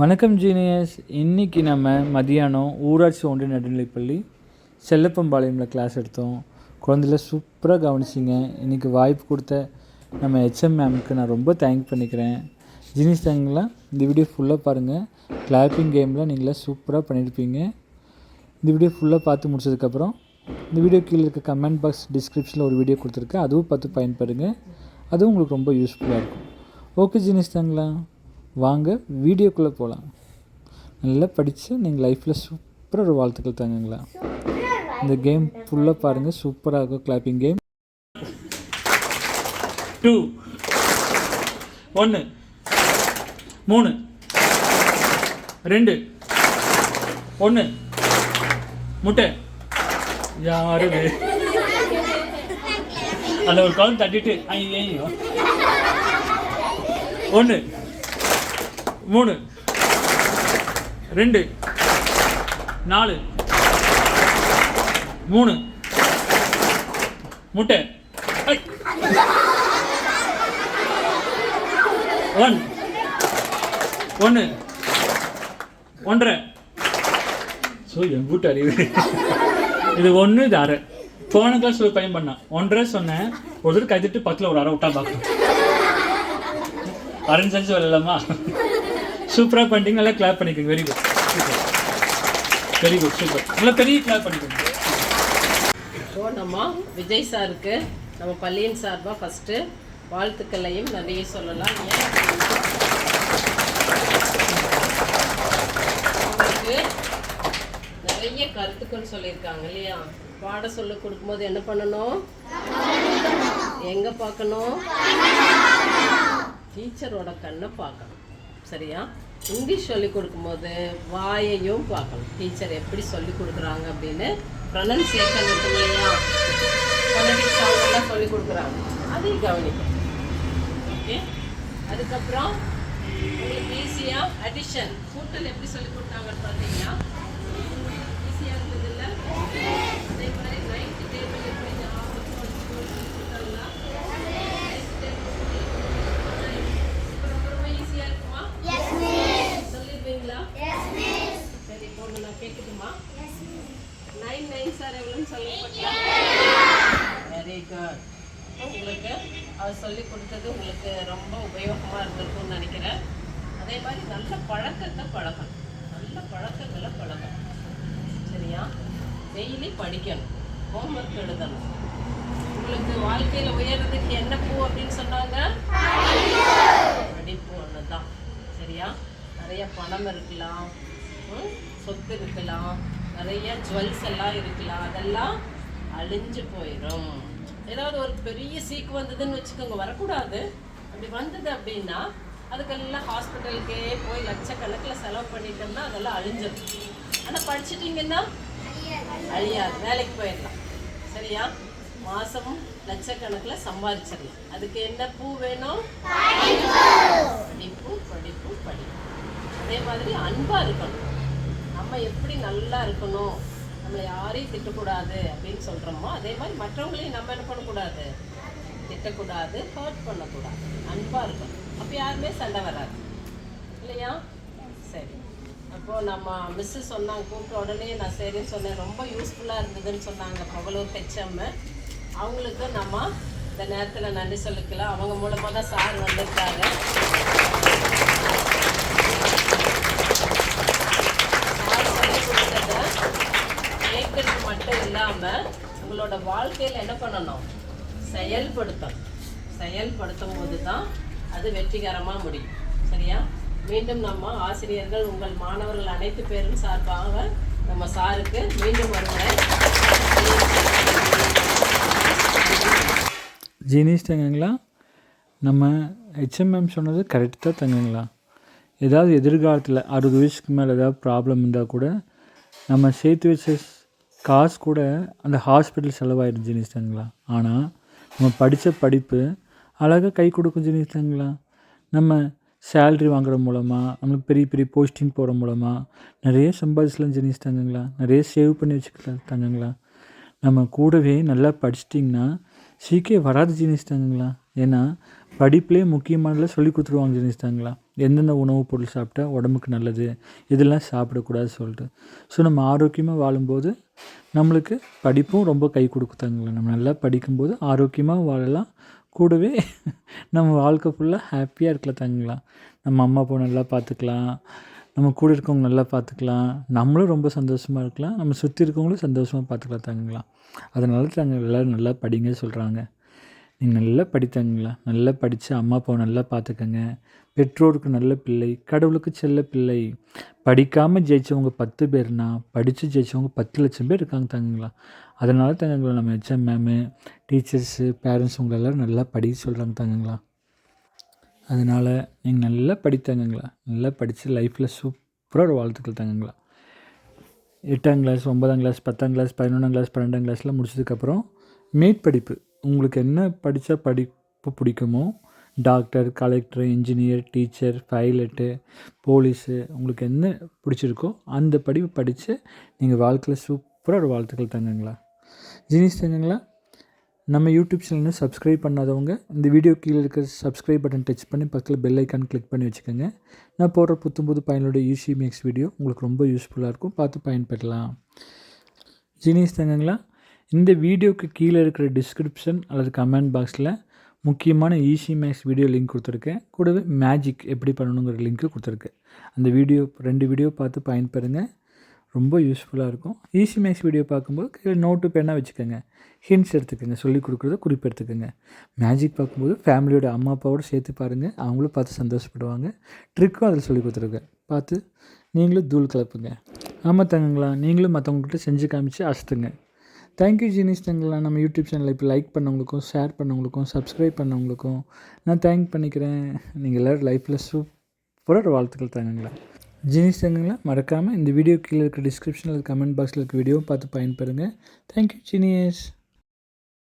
வணக்கம் ஜீனியஸ். இன்றைக்கி நம்ம மதியானம் ஊராட்சி ஒன்றிய நடுநிலைப்பள்ளி செல்லப்பம்பாளையமில் கிளாஸ் எடுத்தோம். குழந்தைல சூப்பராக கவனிச்சிங்க. இன்றைக்கி வாய்ப்பு கொடுத்த நம்ம ஹெச்எம் மேம்க்கு நான் ரொம்ப தேங்க் பண்ணிக்கிறேன். ஜீனியஸ் தேங்களா இந்த வீடியோ ஃபுல்லாக பாருங்கள் கிளாப்பிங் கேமில் நீங்களே சூப்பராக பண்ணியிருப்பீங்க இந்த வீடியோ ஃபுல்லாக பார்த்து முடிச்சதுக்கப்புறம் இந்த வீடியோ கீழே இருக்க கமெண்ட் பாக்ஸ் டிஸ்கிரிப்ஷனில் ஒரு வீடியோ கொடுத்துருக்கேன் அதுவும் பார்த்து பயன்படுங்க. அதுவும் உங்களுக்கு ரொம்ப யூஸ்ஃபுல்லாக இருக்கும். ஓகே ஜீனிஸ் தாங்களா வாங்க வீடியோக்குள்ளே போகலாம் நல்லா படித்து நீங்கள் லைஃப்பில் சூப்பராக ஒரு வாழ்த்துக்கள் தாங்கங்களா இந்த கேம் ஃபுல்லாக பாருங்கள் சூப்பராக இருக்கும் கிளாப்பிங் கேம் டூ ஒன்று மூணு. ரெண்டு. ஒன்று முட்டை. யாரு அதில் ஒரு காலம் தட்டிட்டு ஐயோ ஒன்று மூணு. ரெண்டு. நாலு. மூணு. முட்டை. ஒன். ஒன்று ஒன்றரை. ஸோ என் கூட்டு அறிவு இது ஒன்று இது அரை. போன கிளாஸ் ஒரு பையன் பண்ணான். ஒன்றரை சொன்னேன். ஒரு கைதிட்டு பத்தில் ஒரு அரை விட்டா பார்க்கணும். அரேஞ்ச் செஞ்சு வரலாமா? சூப்பராக பண்ணிட்டீங்க நல்லா கிளாப் பண்ணிக்கோங்க. Very good super very good super நல்லா பெரிய கிளாப் பண்ணிக்கோங்க. இப்போ நம்ம விஜய் சாருக்கு நம்ம பள்ளியின் சார்பாக ஃபஸ்ட்டு வாழ்த்துக்களையும் நிறைய சொல்லலாம். உங்களுக்கு நிறைய கருத்துக்கள் சொல்லியிருக்காங்க இல்லையா? பாட சொல்ல கொடுக்கும்போது என்ன பண்ணணும்? எங்க பார்க்கணும்? டீச்சரோட கண்ணை பார்க்கணும். சரியா? இங்கிலீஷ் சொல்லி கொடுக்கும்போது வாயையும் பார்க்கணும். டீச்சர் எப்படி சொல்லி கொடுக்குறாங்க அப்படின்னு ப்ரொனன்சியேஷன் இருக்கும் இல்லையா? ஃபோனடிக் சொல்லி கொடுக்குறாங்க. அதையும் கவனிக்கணும். ஓகே அதுக்கப்புறம் உங்களுக்கு ஈஸியாக அடிஷன் கூட்டல் எப்படி சொல்லி கொடுத்தாங்கன்னு பார்த்தீங்கன்னா ஈஸியாக இருந்ததில்லை அதே மாதிரி பொண்ணு நான் நைன் சார் எவ்வளோன்னு சொல்லுங்க வெரி குட் உங்களுக்கு அவர் சொல்லி கொடுத்தது உங்களுக்கு ரொம்ப உபயோகமாக இருந்திருக்கும்னு நினைக்கிறேன். அதே மாதிரி நல்ல பழக்கத்தை பழகணும். நல்ல பழக்கங்களை பழகணும். சரியா? டெய்லி படிக்கணும். ஹோம்ஒர்க் எழுதணும். உங்களுக்கு வாழ்க்கையில் உயர்றதுக்கு என்ன பூ அப்படின்னு சொன்னாங்க? படிப்பு. ஒன்று தான் சரியா? நிறைய பணம் இருக்கலாம். ம், சொத்து இருக்கலாம் நிறைய ஜுவல்ஸ் எல்லாம் இருக்கலாம் அதெல்லாம் அழிஞ்சு போயிடும் ஏதாவது ஒரு பெரிய சீக்கு வந்ததுன்னு வச்சுக்கோங்க வரக்கூடாது. அப்படி வந்தது அப்படின்னா அதுக்கெல்லாம் ஹாஸ்பிட்டலுக்கே போய் லட்சக்கணக்கில் செலவு பண்ணிட்டோம்னா அதெல்லாம் அழிஞ்சிடும் ஆனால் படிச்சிட்டிங்கன்னா அழியாது. வேலைக்கு போயிடலாம். சரியா? மாசம் லட்சக்கணக்கில் சம்பாதிச்சிடலாம். அதுக்கு என்ன பூ வேணும்? படிப்பு படிப்பு படிப்பு. அதே மாதிரி அன்பா இருக்கணும். நம்ம எப்படி நல்லா இருக்கணும்? நம்மளை யாரையும் திட்டக்கூடாது அப்படின்னு சொல்கிறோமோ அதே மாதிரி மற்றவங்களையும் நம்ம என்ன பண்ணக்கூடாது? திட்டக்கூடாது ஹர்ட் பண்ணக்கூடாது. அன்பாக இருக்கணும். அப்போ யாருமே சண்டை வராது. இல்லையா? சரி. அப்போது நம்ம மிஸ்ஸு சொன்னாங்க கூப்பிட்ட உடனே நான் சரின்னு சொன்னேன். ரொம்ப யூஸ்ஃபுல்லாக இருந்ததுன்னு சொன்னாங்க பகலூர் ஹெச்எம் அவங்களுக்கு நம்ம இந்த நேரத்தில் நன்றி சொல்லிக்கலாம். அவங்க மூலமாக தான் சார் வந்திருக்காங்க சார் சொல்லி கொடுத்ததை கேட்கறது மட்டும் இல்லாமல் வாழ்க்கையில் என்ன பண்ணணும்? செயல்படுத்தணும். செயல்படுத்தும் போது தான் அது வெற்றிகரமாக முடியும். சரியா? மீண்டும் நம்ம ஆசிரியர்கள் உங்கள் மாணவர்கள் அனைத்து பேரும் சார்பாக நம்ம சாருக்கு மீண்டும் வருகிறேன். ஜீனிஸ் தங்கங்களா? நம்ம ஹெச்எம்எம் சொன்னது கரெக்டாக தங்கங்களா? ஏதாவது எதிர்காலத்தில் அறுபது வயசுக்கு மேலே ஏதாவது ப்ராப்ளம் இருந்தால் கூட நம்ம சேர்த்து வச்ச காசு கூட அந்த ஹாஸ்பிட்டல் செலவாயிடும் ஜீனிஸ் ஆனால் நம்ம படித்த படிப்பு அழகாக கை கொடுக்கும் ஜீனிஸ் நம்ம சேல்ரி வாங்குற மூலமாக நம்மளுக்கு பெரிய பெரிய போஸ்டிங் போகிற மூலமாக நிறைய சம்பாதிச்சலாம் ஜீனிஸ் நிறைய சேவ் பண்ணி வச்சுக்கலாம் நம்ம கூடவே நல்லா படிச்சிட்டிங்கன்னா சீக்கிரம் வராது ஜீனிஸ் ஏன்னா படிப்புலேயே முக்கியமானதில் சொல்லி கொடுத்துருவாங்க ஜெனிஸ்தாங்களா எந்தெந்த உணவுப் பொருள் சாப்பிட்டா உடம்புக்கு நல்லது? இதெல்லாம் சாப்பிடக்கூடாது சொல்லிட்டு. ஸோ நம்ம ஆரோக்கியமாக வாழும்போது நம்மளுக்கு படிப்பும் ரொம்ப கை கொடுக்குதாங்களா? நம்ம நல்லா படிக்கும்போது ஆரோக்கியமாக வாழலாம். கூடவே நம்ம வாழ்க்கை ஃபுல்லாக ஹாப்பியாக இருக்கலாம் தாங்களா? நம்ம அம்மா அப்பா நல்லா பார்த்துக்கலாம். நம்ம கூட இருக்கவங்க நல்லா பார்த்துக்கலாம். நம்மளும் ரொம்ப சந்தோஷமாக இருக்கலாம். நம்ம சுற்றி இருக்கவங்களும் சந்தோஷமாக பார்த்துக்கலாம் தாங்களா? அதனால தாங்க எல்லோரும் நல்லா படிங்க சொல்கிறாங்க நீங்கள் நல்லா படித்தாங்களா நல்லா படித்து அம்மா அப்பாவை நல்லா பார்த்துக்கங்க. பெற்றோருக்கு நல்ல பிள்ளை கடவுளுக்கு செல்ல பிள்ளை. படிக்காமல் ஜெயித்தவங்க பத்து பேர்னா படித்து ஜெயித்தவங்க பத்து லட்சம் பேர் இருக்காங்க தங்கங்களா? அதனால தங்கங்களா நம்ம ஹெச்எம் மேமு டீச்சர்ஸு பேரண்ட்ஸ் உங்களெல்லாம் நல்லா படிக்க சொல்கிறாங்க தாங்கங்களா? அதனால் நீங்கள் நல்லா படித்தாங்கங்களா நல்லா படித்து லைஃப்பில் சூப்பராக ஒரு வாழ்த்துக்கள் தாங்கங்களா? எட்டாம் கிளாஸ் ஒன்பதாம் கிளாஸ் பத்தாம் கிளாஸ் பதினொன்றாம் கிளாஸ் பன்னெண்டாம் கிளாஸ்லாம் முடிச்சதுக்கப்புறம் மேற்படிப்பு. உங்களுக்கு என்ன படித்தா படிப்பு பிடிக்குமோ doctor collector engineer teacher pilot police உங்களுக்கு என்ன பிடிச்சிருக்கோ அந்த படிப்பு படித்து நீங்கள் வாழ்க்கையில் சூப்பராக ஒரு வாழ்த்துக்கள் தங்குங்களா ஜீனிஸ் தாங்கங்களா நம்ம யூடியூப் சேனலை சப்ஸ்கிரைப் பண்ணாதவங்க இந்த வீடியோ கீழே இருக்கிற சப்ஸ்கிரைப் பட்டன் டச் பண்ணி பக்கத்தில் பெல் ஐக்கான் கிளிக் பண்ணி வச்சுக்கோங்க. நான் போடுற புத்து புது பயனுடைய யூசி மேக்ஸ் வீடியோ உங்களுக்கு ரொம்ப யூஸ்ஃபுல்லாக இருக்கும். பார்த்து பயன்பெறலாம். ஜீனிஸ் தாங்கங்களா இந்த வீடியோக்கு கீழே இருக்கிற டிஸ்கிரிப்ஷன் அல்லது கமெண்ட் பாக்ஸில் முக்கியமான ஈஸி மேக்ஸ் வீடியோ லிங்க் கொடுத்துருக்கேன் கூடவே மேஜிக் எப்படி பண்ணணுங்கிற லிங்க்கு கொடுத்துருக்கேன் அந்த வீடியோ ரெண்டு வீடியோ பார்த்து பயன்பெறுங்க. ரொம்ப யூஸ்ஃபுல்லாக இருக்கும். ஈஸி மேக்ஸ் வீடியோ பார்க்கும்போது கையில் நோட்டு பேனாக வச்சுக்கோங்க. ஹிண்ட்ஸ் எடுத்துக்கோங்க. சொல்லி கொடுக்குறத குறிப்பு எடுத்துக்கோங்க மேஜிக் பார்க்கும்போது ஃபேமிலியோட அம்மா அப்பாவோட சேர்த்து பாருங்கள் அவங்களும் பார்த்து சந்தோஷப்படுவாங்க. ட்ரிக்கும் அதில் சொல்லி கொடுத்துருக்கேன் பார்த்து நீங்களும் தூள் கலப்புங்க. ஆமாம் தங்கங்களா நீங்களும் மற்றவங்ககிட்ட செஞ்சு காமிச்சு அசத்துங்க. தேங்க்யூ ஜீனிஸ் தங்களா நம்ம யூடியூப் சேனலை இப்போ லைக் பண்ணவங்களுக்கும் ஷேர் பண்ணவங்களுக்கும் சப்ஸ்கிரைப் பண்ணவங்களுக்கும் நான் தேங்க் பண்ணிக்கிறேன். நீங்கள் எல்லோரும் லைஃப்பில் சூப்பராக ஒரு வாழ்த்துக்கள் தாங்கங்களா? ஜீனிஸ் தங்கங்களா மறக்காமல் இந்த வீடியோ கீழே இருக்க டிஸ்கிரிப்ஷனில் இருக்க கமெண்ட் பாக்ஸில் இருக்க வீடியோவும் பார்த்து பயன்பெறுங்க. Thank you genius